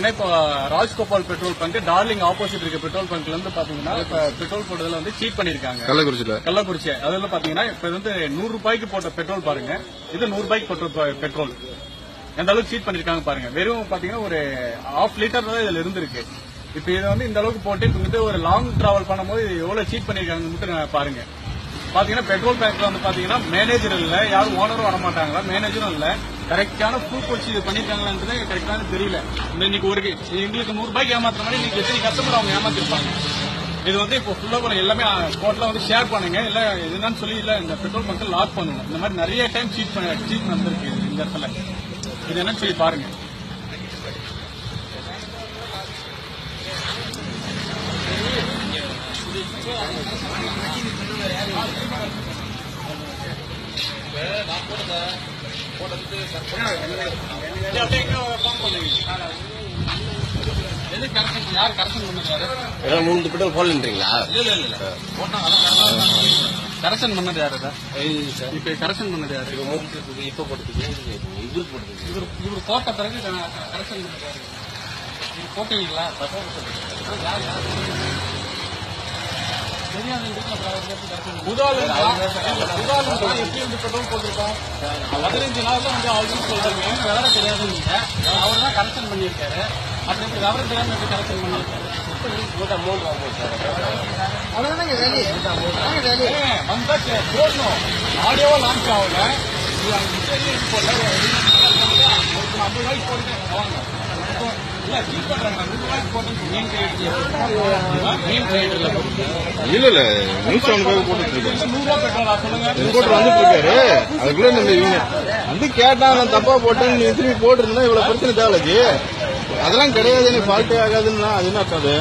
ஏன்னா இப்போ Rajgopal petrol bunk darling opposite இருக்க பெட்ரோல் பங்க்ல இருந்து பாத்தீங்கன்னா இப்ப பெட்ரோல் போட்டதுல வந்து சீட் பண்ணிருக்காங்க. கள்ளக்குறிச்சியில கள்ளக்குறிச்சி. அதுல பாத்தீங்கன்னா இப்ப வந்து நூறு ரூபாய்க்கு போட்ட பெட்ரோல் பாருங்க. இது நூறு ரூபாய்க்கு போட்ட பெட்ரோல். எந்த அளவுக்கு சீட் பண்ணிருக்காங்க பாருங்க. வெறும் பாத்தீங்கன்னா ஒரு ஹாஃப் லிட்டர் தான் இதுல இருந்திருக்கு. இப்ப இதை வந்து இந்த அளவுக்கு போட்டு இப்ப வந்து ஒரு லாங் டிராவல் பண்ணும்போது எவ்வளவு சீட் பண்ணிருக்காங்கன்னு மட்டும் பாருங்க. பாத்தீங்கன்னா பெட்ரோல் பேங்க்ல வந்து பாத்தீங்கன்னா மேனேஜர் இல்ல. யாரும் ஓனரும் வர மாட்டாங்களா மேனேஜரும் இல்ல. கரெக்டான ப்ரூஃப் வச்சு இது பண்ணிருக்காங்களான்றது கரெக்டான தெரியல. இன்னைக்கு ஒரு எங்களுக்கு நூறு ரூபாய்க்கு ஏமாத்துற மாதிரி இன்னைக்கு எத்தனை கஸ்டமர் அவங்க ஏமாத்திருப்பாங்க. இது வந்து இப்போ ஃபுல்லா கூட எல்லாமே கோர்ட்ல வந்து ஷேர் பண்ணுங்க. இல்ல என்னன்னு சொல்லி இல்ல இந்த பெட்ரோல் பங்க் லாக் பண்ணுங்க. இந்த மாதிரி நிறைய டைம் சீட் பண்ண சீட் நடந்திருக்கு இந்த இடத்துல. இது என்னன்னு சொல்லி பாருங்க. Thank you. Correction? யார் யாரு? ஏதாவது மூணு பெட்ரோல் போடலன்றீங்களா இல்ல, இல்ல, இல்ல. பண்ணது யாரு இதை? இப்ப கரெக்ஷன் பண்ணது யாரு இப்ப போட்டதுக்கு இவருக்கு போட்டதுக்கு இவர் இவர் போட்ட பிறகு கரெக்ஷன் பண்ணது யாரு போட்டீங்களா யார் யார் தெரியாது இந்த எப்படி வந்து பெட்ரோல் போட்டிருக்கோம் பதினஞ்சு நாள் தான் வந்து ஆல்ரெடி சொல்றாங்க எனக்கு விவரம் தெரியாதுங்க அவர் தான் கரெக்ஷன் பண்ணியிருக்காரு அப்புறம் எப்படி விவரம் தெரியாம எப்படி கரெக்ஷன் பண்ணியிருக்காரு வந்தா போடணும் ஆடியோவா லான்ச் ஆகல இது அங்க முன்னாடியே இது போடல. ஒரு ஐம்பது ரூபாய்க்கு போட்டுட்டேன் வாங்க இப்போ, இல்ல சீட் பண்றாங்க நூறு ரூபாய்க்கு போட்டேன்னு மீன் கிரேட் மீன் இல்ல இல்ல. நியூஸ் போய் போட்டுட்டு சொல்லுங்க ரிப்போர்ட் வந்துட்டு இருக்காரு. அதுக்குள்ள நம்ம இவங்க வந்து கேட்டா நான் தப்பா போட்டேன்னு நீ திரும்பி போட்டிருந்தா இவ்வளவு பிரச்சனை தேவைக்கு அதெல்லாம் கிடையாது எனக்கு ஃபால்ட்டே ஆகாதுன்னா அது என்ன அர்த்தம் அது?